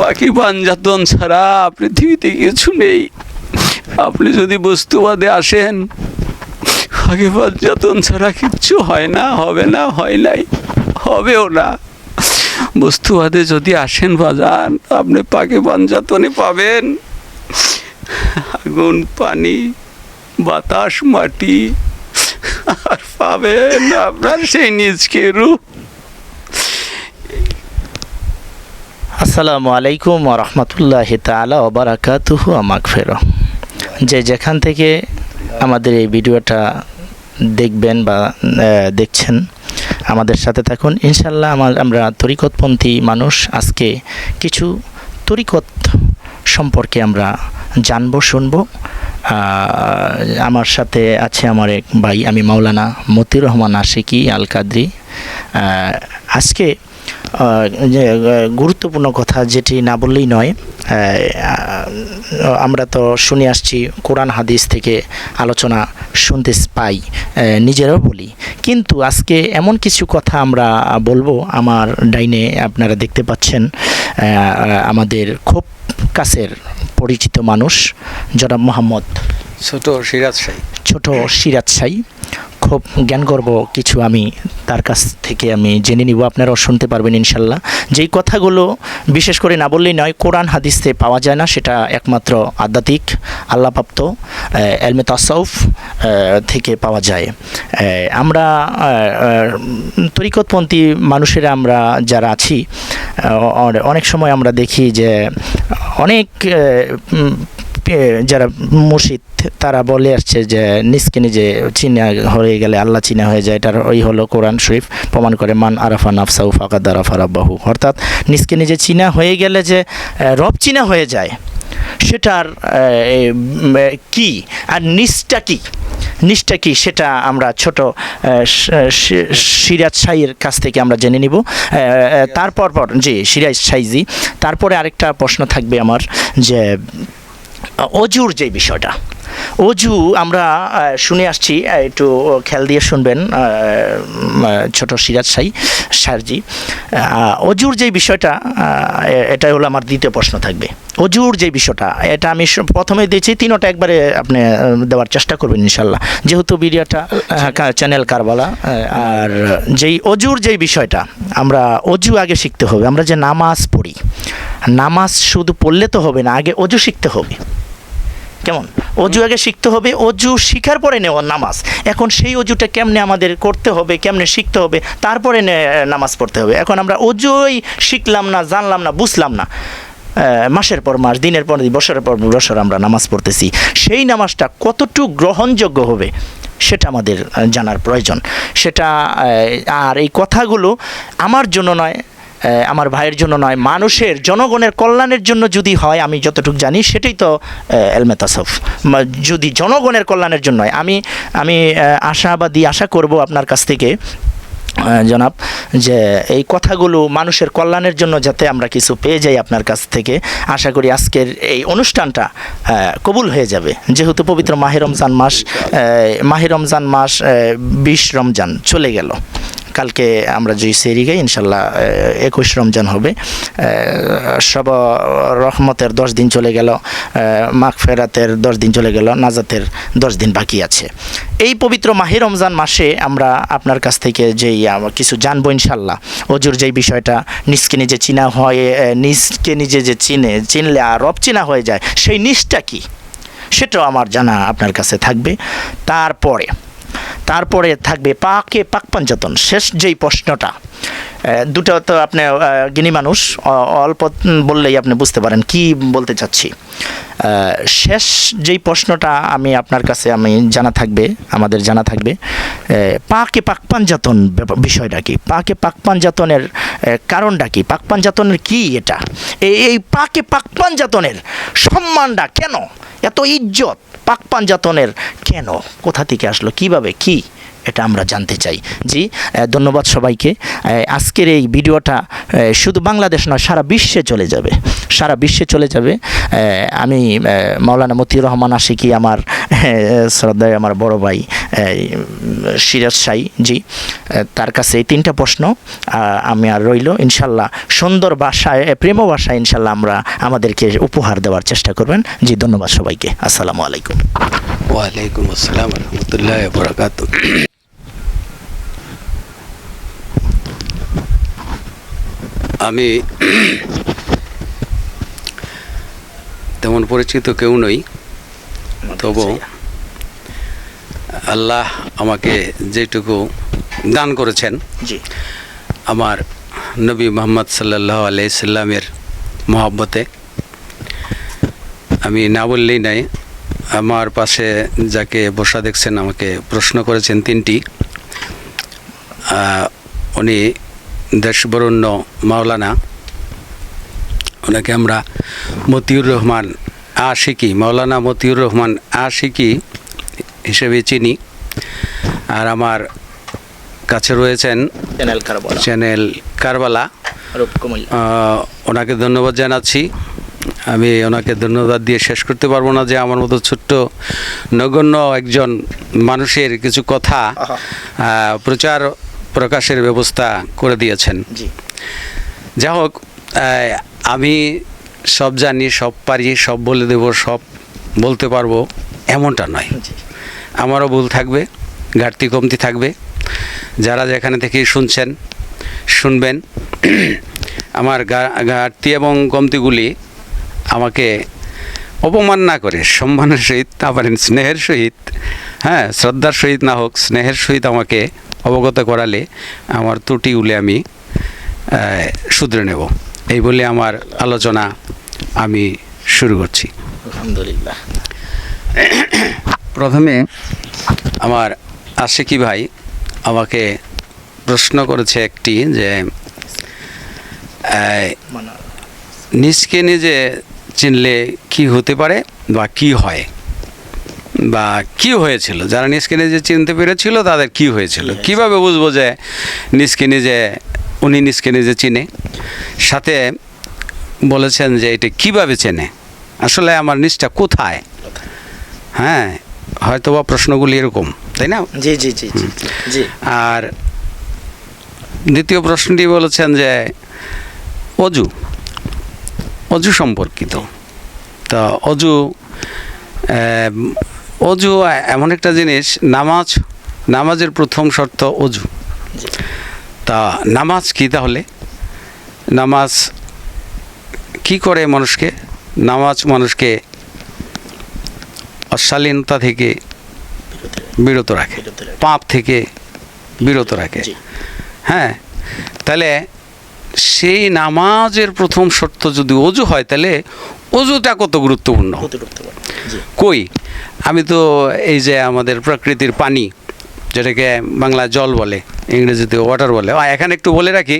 পাখি পাঞ্জাতন ছাড়া পৃথিবীতে কিছু নেই। আপনি যদি বস্তুবাদে আসেন, পাখি পাঞ্জাতন ছাড়া কিচ্ছু হয় না, হবে না, হয় নাই, হবেও না। বস্তুবাদে যদি আসেন বাজার আপনি পাখি পাঞ্জাতনে পাবেন। আগুন, পানি, বাতাস, মাটি, আর পাবেন আপনার সেই নিজকে রূপ। আসসালামু আলাইকুম রহমতুল্লাহ তালা ওবরাকাতুহু আমাক ফেরো যে যেখান থেকে আমাদের এই ভিডিওটা দেখবেন বা দেখছেন, আমাদের সাথে থাকুন। ইনশাল্লাহ আমার আমরা তরিকতপন্থী মানুষ। আজকে কিছু তরিকত সম্পর্কে আমরা জানব, শুনব। আমার সাথে আছে আমার এক ভাই, আমি মাওলানা মতিউর রহমান আশিকি আল কাদরি আজকে যে গুরুত্বপূর্ণ কথা যেটি না বললেই নয় আমরা তো শুনে আসছি কোরআন হাদিস থেকে আলোচনা শুনতে পাই নিজেরাও বলি। কিন্তু আজকে এমন কিছু কথা আমরা বলব আমার ডাইনে আপনারা দেখতে পাচ্ছেন আমাদের খুব কাছের পরিচিত মানুষ জনাব মোহাম্মদ ছোট সিরাজ শাহী ছোট সিরাজ সাই। খুব জ্ঞানগর্ব কিছু আমি তার কাছ থেকে আমি জেনে নিব, আপনারাও শুনতে পারবেন ইনশাল্লাহ। যেই কথাগুলো বিশেষ করে না বললেই নয়, কোরআন হাদিসে পাওয়া যায় না, সেটা একমাত্র আধ্যাত্মিক আল্লাপ্রাপ্ত এলমে তাসাউফ থেকে পাওয়া যায়। আমরা তরিকতপন্থী মানুষেরা আমরা যারা আছি অনেক সময় আমরা দেখি যে অনেক যারা মুর্শিদ, তারা বলে আসছে যে নিজকে নিজে চিনা হয়ে গেলে আল্লাহ চিনা হয়ে যায়। এটার ওই হলো কোরআন শরীফ, প্রমাণ করে মান আরাফা নাফসাউ ফাকাদ আরাফা রাব্বাহু। অর্থাৎ নিজকে নিজে চিনা হয়ে গেলে যে রব চিনা হয়ে যায়, সেটার কি আর নিচটা কি? নিচটা কি সেটা আমরা ছোট সিরাজ সাইয়ের কাছ থেকে আমরা জেনে নিব। তারপর পর, জি, সিরাজ সাইজি তারপরে আরেকটা প্রশ্ন থাকবে আমার যে অজুর যে বিষয়টা। অজু আমরা শুনে আসছি একটু খেয়াল দিয়ে শুনবেন ছোট সিরাজ সাই, সারজি। অজুর যে বিষয়টা এটাই হলো আমার দ্বিতীয় প্রশ্ন থাকবে। অজুর যে বিষয়টা, এটা আমি প্রথমে দিয়েছি, তিনোটা একবারে আপনি দেওয়ার চেষ্টা করবেন ইনশাল্লাহ যেহেতু ভিডিওটা চ্যানেল কারবালা আর যেই অজুর যেই বিষয়টা, আমরা অজু আগে শিখতে হবে। আমরা যে নামাজ পড়ি, নামাজ শুধু পড়লে তো হবে না, আগে অজু শিখতে হবে। কেমন? অজু আগে শিখতে হবে, অজু শিখার পরে নেওয়া নামাজ। এখন সেই অজুটা কেমনে আমাদের করতে হবে, কেমনে শিখতে হবে, তারপরে নামাজ পড়তে হবে। এখন আমরা অজুই শিখলাম না, জানলাম না, বুঝলাম না। মাসের পর মাস, দিনের পর দিন, বছরের পর বছর আমরা নামাজ পড়তেছি। সেই নামাজটা কতটুকু গ্রহণযোগ্য হবে, সেটা আমাদের জানার প্রয়োজন। সেটা আর এই কথাগুলো আমার জন্য নয় আমার ভাইয়ের জন্য নয়, মানুষের, জনগণের কল্যাণের জন্য যদি হয়, আমি যতটুকু জানি, সেটাই তো এলমে তাসফ যদি জনগণের কল্যাণের জন্য হয় আমি আমি আশাবাদী, আশা করব আপনার কাছ থেকে জনাব, যে এই কথাগুলো মানুষের কল্যাণের জন্য যাতে আমরা কিছু পেয়ে যাই আপনার কাছ থেকে, আশা করি আজকের এই অনুষ্ঠানটা কবুল হয়ে যাবে। যেহেতু পবিত্র মাহে রমজান মাস মাহে রমজান মাস বিশ রমজান চলে গেল। কালকে আমরা যে সেরি গাই ইনশাল্লাহ একুশ রমজান হবে। সব রহমতের দশ দিন চলে গেল মাঘ ফেরাতের দশ দিন চলে গেল, নাজাতের দশ দিন বাকি আছে। এই পবিত্র মাহে রমজান মাসে আমরা আপনার কাছ থেকে যেই কিছু জানব ইনশাল্লাহ। অজুর যেই বিষয়টা, নিজকে নিজে চিনা হয় নিজকে নিজে যে চিনে, চিনলে আর রব চিনা হয়ে যায়, সেই নিজটা কি? সেটাও আমার জানা আপনার কাছে থাকবে। তারপরে তারপরে থাকবে পাকে পাক পঞ্চাতন শেষ যেই প্রশ্নটা। দুটো তো আপনি গিনি মানুষ অল্প বললেই আপনি বুঝতে পারেন। কি বলতে চাচ্ছি? শেষ যেই প্রশ্নটা আমি আপনার কাছে, আমি জানা থাকবে, আমাদের জানা থাকবে পাকে পাক পাঞ্জাতন ব্যাপার- বিষয়টা কি? পাকে পাক পাঞ্জাতনের কারণটা কি? পাক পাঞ্জাতনের কি এটা? এই পাকে পাক পাঞ্জাতনের সম্মানটা কেন? এত ইজ্জত পাক পাঞ্জাতনের কেন? কোথা থেকে আসলো? কীভাবে? কি? এটা আমরা জানতে চাই। জি ধন্যবাদ সবাইকে। আজকের এই ভিডিওটা শুধু বাংলাদেশ নয়, সারা বিশ্বে চলে যাবে। সারা বিশ্বে চলে যাবে। আমি মাওলানা মতিউর রহমান আশিকি, আমার শ্রদ্ধায় আমার বড় ভাই সিরাজ সাই, জি তার কাছে এই তিনটা প্রশ্ন আমি আর রইল। ইনশাল্লাহ সুন্দর ভাষায় প্রেম ভাষায় ইনশাল্লাহ আমরা আমাদেরকে উপহার দেওয়ার চেষ্টা করবেন। জি, ধন্যবাদ সবাইকে। আসসালামু আলাইকুম। ওয়ালাইকুম আসসালাম রহমতুল্লাহ বরাকাত আমি তেমন পরিচিত কেউ নই তবু আল্লাহ আমাকে যেটুকু দান করেছেন আমার নবী মোহাম্মদ সাল্লাহ আলাইসাল্লামের মহাব্বতে। আমি না বললেই নাই আমার পাশে যাকে বসা দেখছেন আমাকে প্রশ্ন করেছেন তিনটি। উনি দেশবরণ্য মাওলানা ওনাকে আমরা মতিউর রহমান আশিকি মাওলানা মতিউর রহমান আশিকি হিসেবে চিনি। আর আমার কাছে রয়েছেন চ্যানেল কারবালা। চ্যানেল কারবালা। ওনাকে ধন্যবাদ জানাচ্ছি। আমি ওনাকে ধন্যবাদ দিয়ে শেষ করতে পারব না যে আমার মতো ছোট্ট নগণ্য একজন মানুষের কিছু কথা প্রচার প্রকাশের ব্যবস্থা করে দিয়েছেন। যা হোক আমি সব জানি সব পারি সব বলে দেব সব বলতে পারব এমনটা নয়। আমারও ভুল থাকবে ঘাটতি কমতি থাকবে। যারা যেখানে থেকে শুনছেন শুনবেন আমার ঘাটতি এবং কমতিগুলি আমাকে অপমান না করে সম্মানের সহিত পারেন স্নেহের সহিত হ্যাঁ শ্রদ্ধার সহিত না হোক স্নেহের সহিত আমাকে অবগত করালে আমার ত্রুটিগুলি আমি শুধরে নেব। এই বলে আমার আলোচনা আমি শুরু করছি। আলহামদুলিল্লাহ। প্রথমে আমার আশিকি ভাই আমাকে প্রশ্ন করেছে একটি যে নিজকে নিজে চিনলে কি হতে পারে বা কি হয়? বা কি হয়েছিল? যারা নিজকে নিজে চিনতে পেরেছিল তাদের কি হয়েছিল? কীভাবে বুঝব যে নিজকে নিজে উনি নিজকে নিজে চিনে? সাথে বলেছেন যে এটা কীভাবে চেনে? আসলে আমার নিজটা কোথায়? হ্যাঁ হয়তো বা প্রশ্নগুলি এরকম তাই না? জি জি জি জি আর দ্বিতীয় প্রশ্নটি বলেছেন যে অজু অজু সম্পর্কিত। তা অজু অজু এমন একটা জিনিস নামাজ নামাজের প্রথম শর্ত অজু। তা নামাজ কি তাহলে? নামাজ কি করে মানুষকে? নামাজ মানুষকে অশালীনতা থেকে বিরত রাখে পাপ থেকে বিরত রাখে। হ্যাঁ তাহলে সেই নামাজের প্রথম শর্ত যদি অজু হয় তাহলে অজুটা কত গুরুত্বপূর্ণ? কই? আমি তো এই যে আমাদের প্রকৃতির পানি যেটাকে বাংলা জল বলে ইংরেজিতে ওয়াটার বলে। এখানে একটু বলে রাখি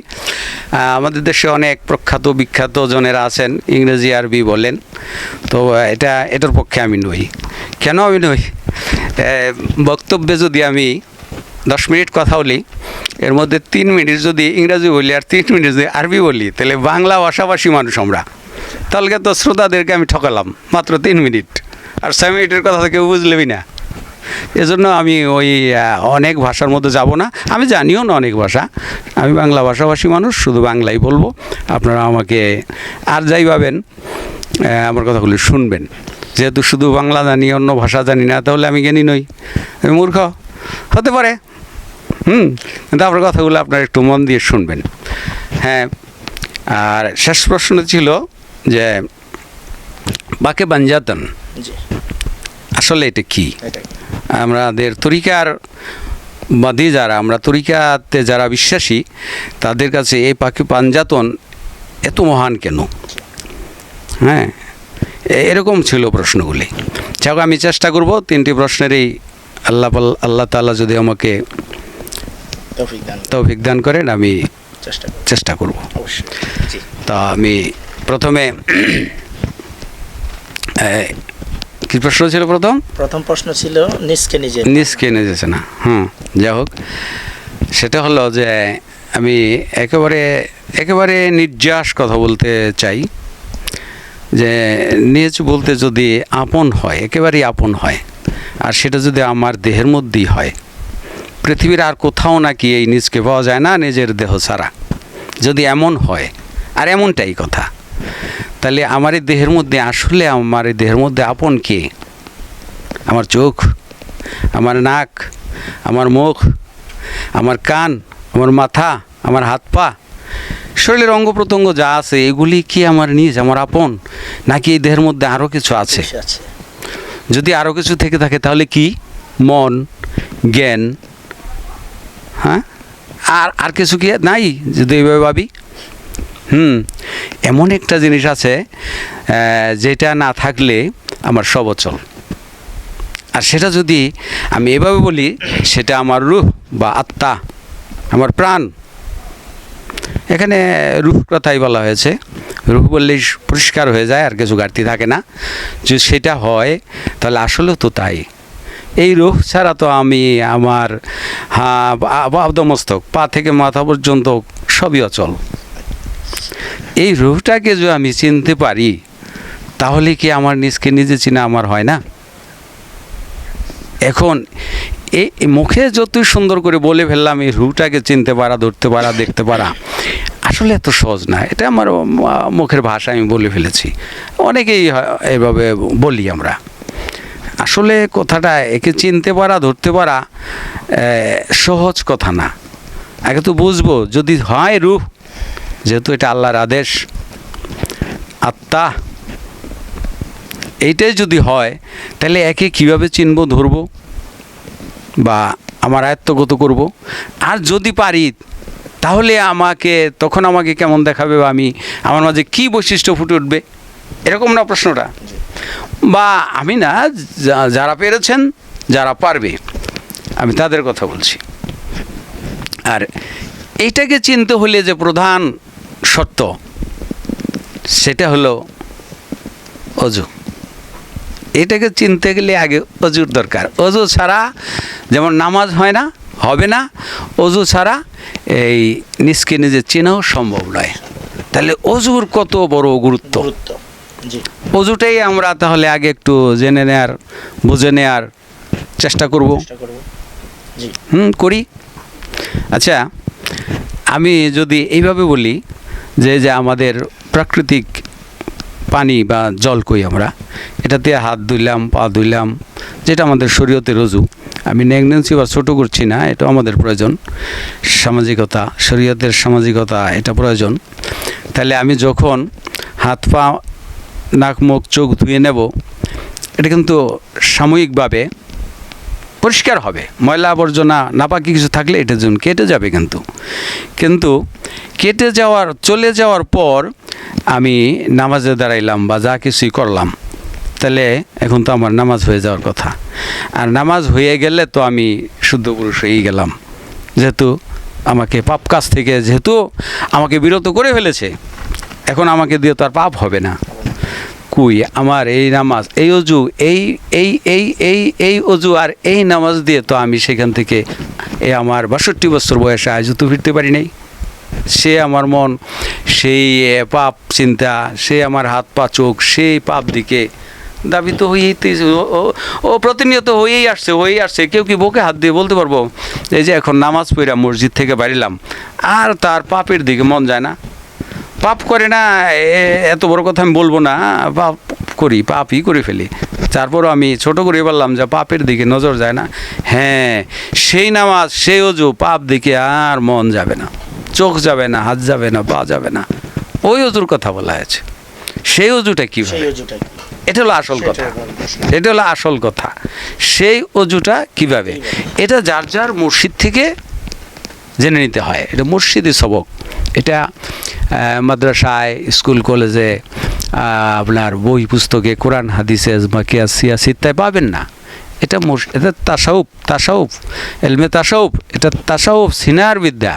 আমাদের দেশে অনেক প্রখ্যাত বিখ্যাত জনেরা আছেন ইংরেজি আরবি বলেন। তো এটা এটার পক্ষে আমি নই। কেন আমি নই? বক্তব্যে যদি আমি দশ মিনিট কথা বলি এর মধ্যে তিন মিনিট যদি ইংরাজি বলি আর তিন মিনিট যদি আরবি বলি তাহলে বাংলা ভাষাভাষী মানুষ আমরা। তাহলে তো শ্রোতাদেরকে আমি ঠকালাম, মাত্র তিন মিনিট। আর ছয় মিনিটের কথা কেউ বুঝলেবই না। এজন্য আমি ওই অনেক ভাষার মধ্যে যাব না। আমি জানিও না অনেক ভাষা। আমি বাংলা ভাষাভাষী মানুষ, শুধু বাংলাই বলব। আপনারা আমাকে আর যাই পাবেন আমার কথাগুলি শুনবেন। যেহেতু শুধু বাংলা জানি, অন্য ভাষা জানি না, তাহলে আমি জ্ঞানী নই। আমি মূর্খ। হতে পারে। হুম, কিন্তু আপনার কথাগুলো আপনারা একটু মন দিয়ে শুনবেন। হ্যাঁ আর শেষ প্রশ্ন ছিল যে বাকে বাঞ্জাতন আসলে এটা কি? আমাদের তরিকার বাদী যারা আমরা তরিকাতে যারা বিশ্বাসী তাদের কাছে এই পাখি পাঞ্জাতন এত মহান কেন? হ্যাঁ এরকম ছিল প্রশ্নগুলি। যাক আমি চেষ্টা করব তিনটি প্রশ্নেরই আল্লাহ আল্লাহ তাআলা যদি আমাকে তৌফিক দান দান করেন আমি চেষ্টা করব। তা আমি প্রথমে কি প্রশ্ন ছিল প্রথম? প্রথম প্রশ্ন ছিল নিজকে নিজে। নিজকে নিজেছে না হুম যাই হোক। সেটা হলো যে আমি একেবারে একেবারে নির্যাস কথা বলতে চাই। যে নিজ বলতে যদি আপন হয় একেবারেই আপন হয় আর সেটা যদি আমার দেহের মধ্যেই হয় পৃথিবীর আর কোথাও নাকি এই নিজকে পাওয়া যায় না নিজের দেহ ছাড়া। যদি এমন হয় আর এমনটাই কথা। তাহলে আমার এই দেহের মধ্যে আসলে আমার এই দেহের মধ্যে আপন কে? আমার চোখ আমার নাক আমার মুখ আমার কান আমার মাথা আমার হাত পা শরীরের অঙ্গ প্রত্যঙ্গ যা আছে এগুলি কি আমার নিজ আমার আপন? নাকি এই দেহের মধ্যে আরও কিছু আছে? যদি আরও কিছু থেকে থাকে তাহলে কি? মন জ্ঞান হ্যাঁ? আর আর কিছু কি নাই? যদি এইভাবে ভাবি। হুম। এমন একটা জিনিস আছে যেটা না থাকলে আমার সব অচল। আর সেটা যদি আমি এভাবে বলি, সেটা আমার রূহ বা আত্মা, আমার প্রাণ। এখানে রূহ কথাই বলা হয়েছে। রূহ বললেই পরিষ্কার হয়ে যায়, আর কিছু ঘাটতি থাকে না। যদি সেটা হয়, তাহলে আসলেও তো তাই। এই রূহ ছাড়া তো আমি, আমার হ্যাঁ আবদমস্তক, পা থেকে মাথা পর্যন্ত সবই অচল। এই রূহটাকে যদি আমি চিনতে পারি, তাহলে কি আমার নিজকে নিজে চিনা আমার হয় না? এখন এই মুখে যতই সুন্দর করে বলে ফেললাম, এই রুটাকে চিনতে পারা, ধরতে পারা, দেখতে পারা, আসলে এত সহজ না। এটা আমার মুখের ভাষা আমি বলে ফেলেছি। অনেকেই এইভাবে বলি আমরা। আসলে কথাটা একে চিনতে পারা, ধরতে পারা সহজ কথা না। আগে তো বুঝব, যদি হয় রূহ যেহেতু এটা আল্লাহর আদেশ, আত্মা, এইটাই যদি হয়, তাহলে একে কীভাবে চিনব, ধরব? বা আমার আয়ত্তগত করব? আর যদি পারি, তাহলে আমাকে, তখন আমাকে কেমন দেখাবে বা আমি, আমার মাঝে কি বৈশিষ্ট্য ফুটে উঠবে? এরকম না প্রশ্নটা? বা আমি না যারা পেরেছেন, যারা পারবে, আমি তাদের কথা বলছি। আর এইটাকে চিনতে হলে যে প্রধান শর্ত সেটা হলো অজু। এটাকে চিনতে গেলে আগে অজুর দরকার। অজু ছাড়া যেমন নামাজ হয় না হবে না অজু ছাড়া এই নিজকে নিজে চেনাও সম্ভব নয়। তাহলে অজুর কত বড় গুরুত্ব? গুরুত্ব অজুটাই আমরা তাহলে আগে একটু জেনে নেয়ার বুঝে নেয়ার চেষ্টা করব। হুম করি। আচ্ছা আমি যদি এইভাবে বলি যে যে আমাদের প্রাকৃতিক পানি বা জল কই আমরা, এটাতে হাত ধুইলাম, পা ধুইলাম, যেটা আমাদের শরীয়তের রজু। আমি নেগনেন্সি বা ছোটো করছি না এটা আমাদের প্রয়োজন। সামাজিকতা, শরীয়তের সামাজিকতা, এটা প্রয়োজন। তাহলে আমি যখন হাত, পা, নাক, মুখ, চোখ ধুয়ে নেব, এটা কিন্তু সাময়িকভাবে পরিষ্কার হবে। ময়লা আবর্জনা, নাপাকি কিছু থাকলে এটার জন্য কেটে যাবে কিন্তু। কিন্তু কেটে যাওয়ার, চলে যাওয়ার পর আমি নামাজে দাঁড়াইলাম বা যা কিছুই করলাম, তাহলে এখন তো আমার নামাজ হয়ে যাওয়ার কথা। আর নামাজ হয়ে গেলে তো আমি শুদ্ধ পুরুষ হয়েই গেলাম। যেহেতু আমাকে পাপ কাজ থেকে, যেহেতু আমাকে বিরত করে ফেলেছে, এখন আমাকে দিয়ে তো আর পাপ হবে না। কুই আমার এই নামাজ, এই অজু, এই এই এই এই এই অজু আর এই নামাজ দিয়ে তো আমি সেখান থেকে এ আমার বাষট্টি বছর বয়সে আজ তো ফিরতে পারি নাই। সে আমার মন, সেই পাপ চিন্তা, সে আমার হাত পা চোখ, সেই পাপ দিকে দাবি তো হয়েই ও প্রতিনিয়ত হয়েই আসছে হয়েই আসছে। কেউ কি বুকে হাত দিয়ে বলতে পারব? এই যে এখন নামাজ পড়া মসজিদ থেকে বাড়িলাম, আর তার পাপের দিকে মন যায় না। পাপ করে না এত বড় কথা আমি বলব না পাপ করি পাপই করে ফেলি। তারপরও আমি ছোট করে বললাম যে পাপের দিকে নজর যায় না। হ্যাঁ সেই নামাজ সেই অজু পাপ দিকে আর মন যাবে না। চোখ যাবে না হাত যাবে না পা যাবে না। ওই অজুর কথা বলা হয়েছে। সেই অজুটা কী এটা হলো আসল কথা। এটা হলো আসল কথা। সেই অজুটা কীভাবে? এটা যার যার মসজিদ থেকে জেনে নিতে হয়। এটা মসজিদে সবক। এটা মাদ্রাসায়, স্কুল, কলেজে আপনার বই, পুস্তকে, কোরআন, হাদিসে মাকিয়া সিয়াস ইত্যাদি পাবেন না। এটা এটা তাসাউফ তাসাউফ, এলমে তাসাউফ, এটা তাসাউফ, সিনার বিদ্যা।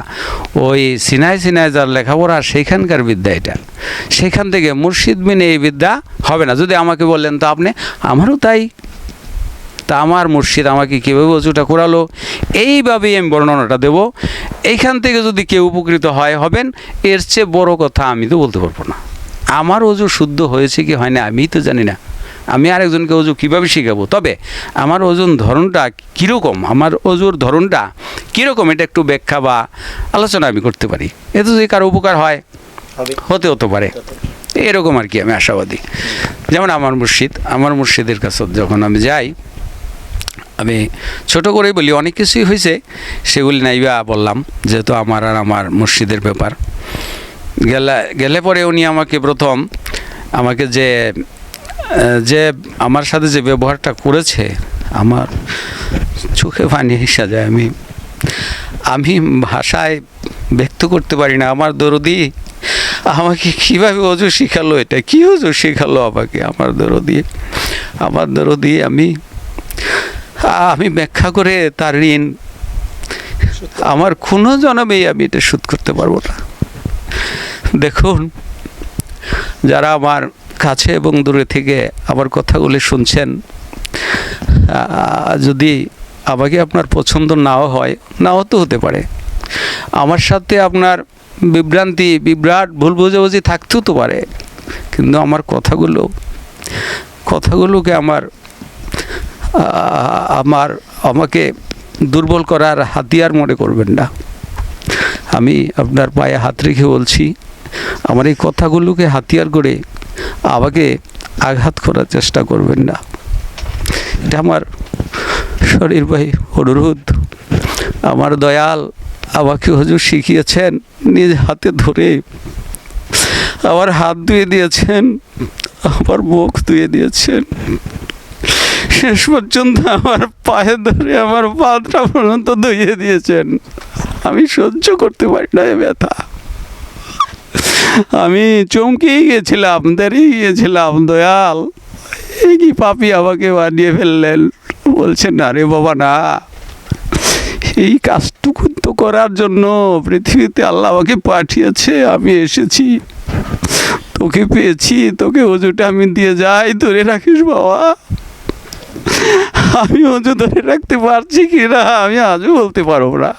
ওই সিনায় সিনায় যার লেখাপড়া, সেইখানকার বিদ্যা এটা। সেখান থেকে মুর্শিদ মিনে এই বিদ্যা হবে না। যদি আমাকে বললেন, তো আপনি, আমারও তাই তা আমার মুর্শিদ আমাকে কীভাবে অজুটা করালো? এইভাবেই আমি বর্ণনাটা দেব। এইখান থেকে যদি কেউ উপকৃত হয় হবেন। এর চেয়ে বড় কথা আমি তো বলতে পারব না। আমার অজু শুদ্ধ হয়েছে কি হয় না আমি তো জানি না। আমি আরেকজনকে অজু কীভাবে শেখাবো? তবে আমার ওজন ধরনটা কীরকম? আমার অজুর ধরনটা কীরকম? এটা একটু ব্যাখ্যা বা আলোচনা আমি করতে পারি। এতে যদি কারও উপকার হয় হতে হতে পারে। এরকম আর কি আমি আশাবাদী। যেমন আমার মুর্শিদ আমার মুর্শিদের কাছে যখন আমি যাই আমি ছোট করেই বলি, অনেক কিছুই হয়েছে, সেগুলি নাইবা বললাম, যেহেতু আমার আর আমার মুর্শিদের ব্যাপার। গেলে গেলে পরে উনি আমাকে প্রথম আমাকে যে যে আমার সাথে যে ব্যবহারটা করেছে, আমার চোখে পানি হিসা যায়, আমি আমি ভাষায় ব্যক্ত করতে পারি না, আমার দরদি আমাকে কীভাবে অজু শেখালো এটা, কী অজু শেখালো আমাকে, আমার দরদি আমার দরদি, আমি আমি ব্যাখ্যা করে তার ঋণ, আমার কোনো জনমেই আমি এটা শোধ করতে পারব না। দেখুন, যারা আমার কাছে এবং দূরে থেকে আমার কথাগুলি শুনছেন যদি আমাকে আপনার পছন্দ নাও হয়, নাও তো হতে পারে। আমার সাথে আপনার বিভ্রান্তি, বিভ্রাট, ভুল বোঝাবুঝি থাকতেও তো পারে। কিন্তু আমার কথাগুলো, কথাগুলোকে আমার আমার, আমাকে দুর্বল করার হাতিয়ার মনে করবেন না। আমি আপনার পায়ে হাত রেখে বলছি, আমার এই কথাগুলোকে হাতিয়ার করে আমাকে আঘাত করার চেষ্টা করবেন না। এটা আমার শরীরবাহী অনুরোধ। আমার দয়াল আমাকে হুজুর শিখিয়েছেন, নিজ হাতে ধরে আমার হাত ধুয়ে দিয়েছেন, আমার মুখ ধুয়ে দিয়েছেন। শেষ পর্যন্ত আমার পায়ে ধরে আমার পাটা পর্যন্ত ধুয়ে দিয়েছেন। আমি সহ্য করতে পারি না ব্যথা। আমি চমকেই গেছিলাম, দাঁড়িয়ে গিয়েছিলাম, দয়াল। এই কি পাপি আমাকে বানিয়ে ফেললেন? বলছেন না রে বাবা, না। এই কাজটুকু তো করার জন্য পৃথিবীতে আল্লাহ আমাকে পাঠিয়েছে, আমি এসেছি। তোকে পেয়েছি, তোকে অজুটা আমি দিয়ে যাই, ধরে রাখিস বাবা। আমি অজু ধরে রাখতে পারছি কি না আমি আজও বলতে পারব না।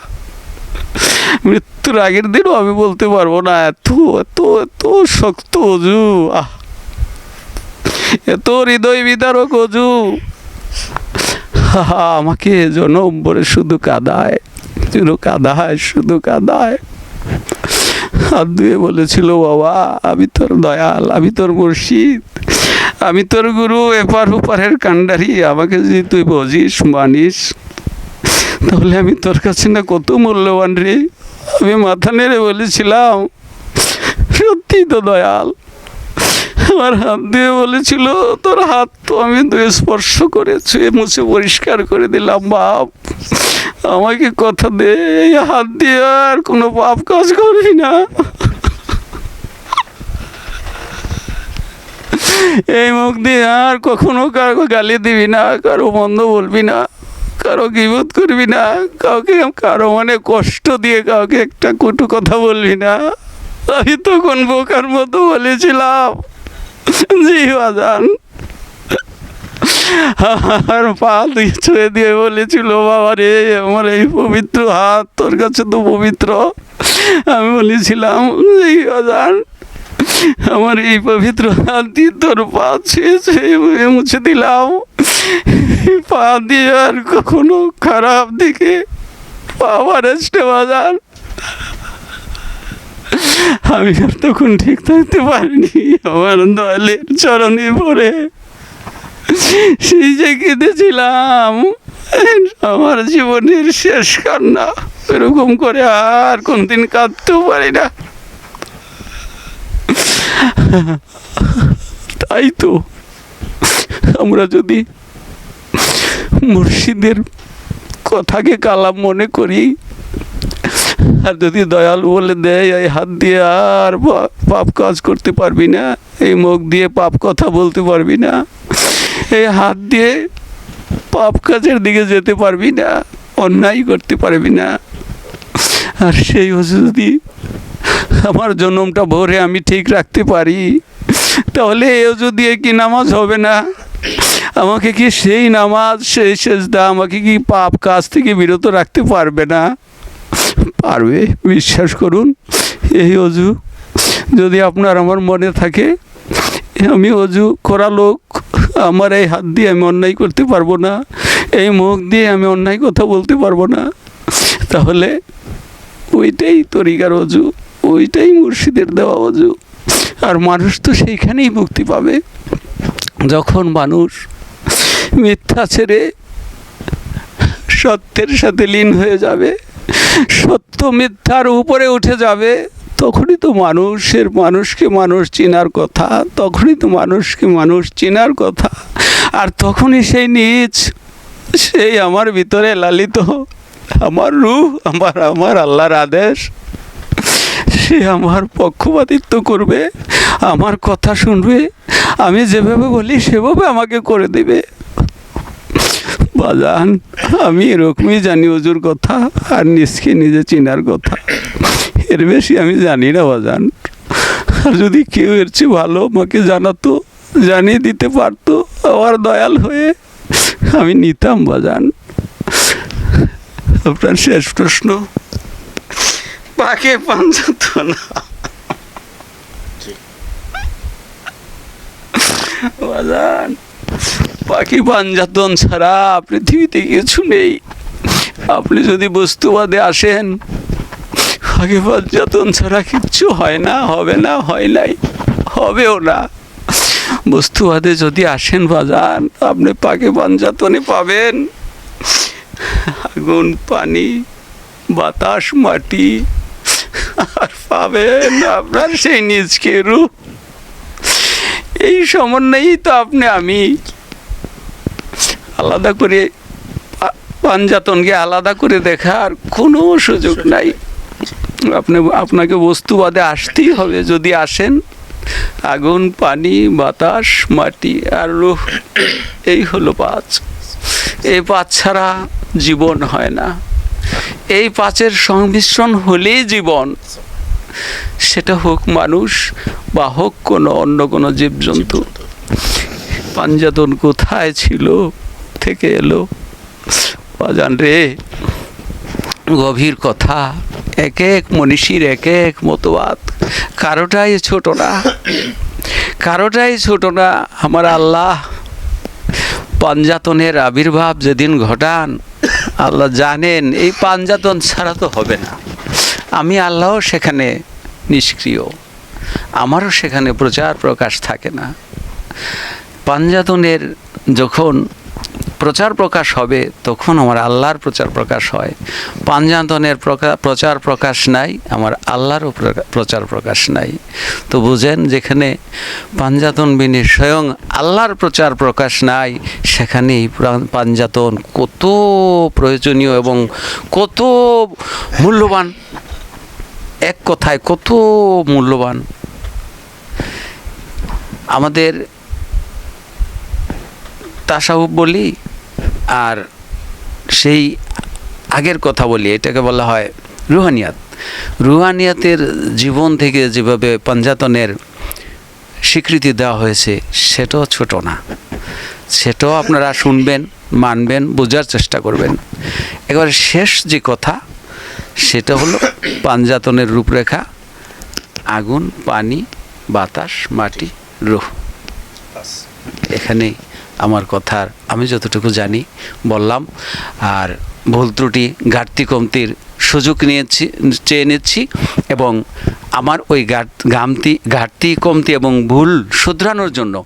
মৃত্যুর আগের দিনও আমি বলতে পারব না। এত এত এত শক্ত অজু, আহ। এত হৃদয় বিদারক অজু। আমাকে জনম্বরে শুধু কাদায় শুধু কাদায় শুধু কাদায়। হাত ধুয়ে বলেছিল, বাবা, আমি তোর দয়াল, আমি তোর মুর্শিদ। আমি তোর গুরু এপার ওপারের কান্ডারি, আমাকে যদি তুই বুঝিস, মানিস, তাহলে আমি তোর কাছে না কত মূল্যবান রে? আমি মাথা নেড়ে বলেছিলাম, সত্যি তো দয়াল। আমার হাত দিয়ে বলেছিল, তোর হাত তো আমি দুয়ে স্পর্শ করে ছুঁয়ে মুছে পরিষ্কার করে দিলাম, বাপ। আমাকে কথা দে, হাত দিয়ে আর কোনো পাপ কাজ করবি না। এই মুখ দিয়ে আর কখনো কারও গালি দিবি না, কারও মন্দ বলবি না, কারও গিবোধ করবি না, কাউকে কারও মানে কষ্ট দিয়ে কাউকে একটা কটু কথা বলবি না। আমি তখন বোকার মতো বলেছিলাম, জি বাজান। আর পা দিয়ে ছুঁয়ে দিয়ে বলেছিল, বাবা রে, আমার এই পবিত্র হাত, তোর কাছে তো পবিত্র। আমি বলেছিলাম, জি বাজান। আমার এই পবিত্র হাত তোর পা ছুঁয়ে ছুঁয়ে মুছে দিলাম। পা দিয়ে আর কখনো খারাপ দিকে পাওয়ার আসতে বাজার। আমি আর তখন ঠিক থাকতে পারিনি, আমার দলের চরণে পড়ে। সেই যে কেঁদেছিলাম, আমার জীবনের শেষ কান্না, এরকম করে আর কোনদিন কাঁদতেও পারি না। তাই তো আমরা যদি মুর্শিদের কথাকে কালাম মনে করি, আর যদি দয়াল বলে দেয়, এই হাত দিয়ে আর পাপ কাজ করতে পারবি না, এই মুখ দিয়ে পাপ কথা বলতে পারবি না, এই হাত দিয়ে পাপ কাজের দিকে যেতে পারবি না, অন্যায় করতে পারবি না। আর সেই হচ্ছে যদি আমার জন্মটা ভোরে আমি ঠিক রাখতে পারি। তাহলে এও যদি কি নামাজ হবে না, আমাকে কি সেই নামাজ, সেই সেজদা আমাকে কি পাপ কাজ থেকে বিরত রাখতে পারবে না? পারবে, বিশ্বাস করুন। এই অজু যদি আপনার আমার মনে থাকে, আমি অজু করা লোক, আমার এই হাত দিয়ে আমি অন্যায় করতে পারব না, এই মুখ দিয়ে আমি অন্যায় কথা বলতে পারব না। তাহলে ওইটাই তরিকার অজু। ওইটাই মুর্শিদের দেওয়া অজু। আর মানুষ তো সেইখানেই মুক্তি পাবে। যখন মানুষ মিথ্যা ছেড়ে সত্যের সাথে লীন হয়ে যাবে, সত্য মিথ্যার উপরে উঠে যাবে, তখনই তো মানুষের মানুষকে মানুষ চেনার কথা, তখনই তো মানুষকে মানুষ চেনার কথা। আর তখনই সেই নিজ সেই আমার ভিতরে লালিত, আমার রূহ আমার আমার আল্লাহর আদেশ। সে আমার পক্ষপাতিত্ব করবে, আমার কথা শুনবে, আমি যেভাবে বলি সেভাবে আমাকে করে দেবে। বাজান, আমি এরকমই জানি ওজুর কথা, আর নিজকে নিজে চিনার কথা। এর বেশি আমি জানি না, বাজান। আর যদি কেউ এর চেয়ে ভালো আমাকে জানাতো, জানিয়ে দিতে পারতো, আমার দয়াল হয়ে আমি নিতাম, বাজান। আপনার শেষ প্রশ্ন। পাকে পাঞ্জাত না। বাজান পাখি পাঞ্জাতন ছাড়া পৃথিবীতে কিছু নেই। আপনি যদি বস্তুবাদে আসেন পাখি পাঞ্জাতন ছাড়া কিচ্ছু হয় না হবে না হয় নাই হবেও না। বস্তুবাদে যদি আসেন বাজান আপনি পাখি পাঞ্জাতনে পাবেন। আগুন পানি বাতাস মাটি আর পাবেন আপনার সেই নিজকে রূপ। এই সমন্বয়েই তো আপনি আমি। আলাদা করে পাঞ্জাতনকে আলাদা করে দেখার কোনো সুযোগ নাই। আপনি আপনাকে বস্তুবাদে আসতেই হবে যদি আসেন। আগুন পানি বাতাস মাটি আর রুহ এই হলো পাঁচ। এই পাঁচ ছাড়া জীবন হয় না। এই পাঁচের সংমিশ্রণ হলেই জীবন। সেটা হোক মানুষ বা হোক কোনো অন্য কোনো জীবজন্তু। পাঞ্জাতন কোথায় ছিল, থেকে এলো। বাজান রে, গভীর কথা। এক এক মনীষীর এক এক মতবাদ। কারোটাই ছোট না। কারোটাই ছোট না। আমার আল্লাহ। পাঞ্জাতনের আবির্ভাব যেদিন ঘটান আল্লাহ জানেন, এই পাঞ্জাতন ছাড়া তো হবে না। আমি আল্লাহও সেখানে নিষ্ক্রিয়। আমারও সেখানে প্রচার প্রকাশ থাকে না। পাঞ্জাতনের যখন প্রচার প্রকাশ হবে, তখন আমার আল্লাহর প্রচার প্রকাশ হয়। পাঞ্জাতনের প্রচার প্রকাশ নাই, আমার আল্লাহরও প্রচার প্রকাশ নাই। তো বুঝেন যেখানে পাঞ্জাতন বিনি স্বয়ং আল্লাহর প্রচার প্রকাশ নাই সেখানে এই পাঞ্জাতন কত প্রয়োজনীয় এবং কত মূল্যবান। এক কথায় কত মূল্যবান। আমাদের তাসাউফ বলি আর সেই আগের কথা বলি, এটাকে বলা হয় রুহানিয়াত। রুহানিয়াতের জীবন থেকে যেভাবে পাঞ্জাতনের স্বীকৃতি দেওয়া হয়েছে, সেটাও ছোট না। সেটাও আপনারা শুনবেন, মানবেন, বোঝার চেষ্টা করবেন। এবার শেষ যে কথা, সেটা হলো পাঞ্জাতনের রূপরেখা, আগুন, পানি, বাতাস, মাটি, রুহ। এখানে আমার কথার আমি যতটুকু জানি, বললাম। আর ভুল ত্রুটি, ঘাটতি কমতির সুযোগ নিয়েছি, চেয়ে নিচ্ছি এবং আমার ওই ঘাট- ঘামতি, ঘাটতি, কমতি এবং ভুল শুধরানোর জন্য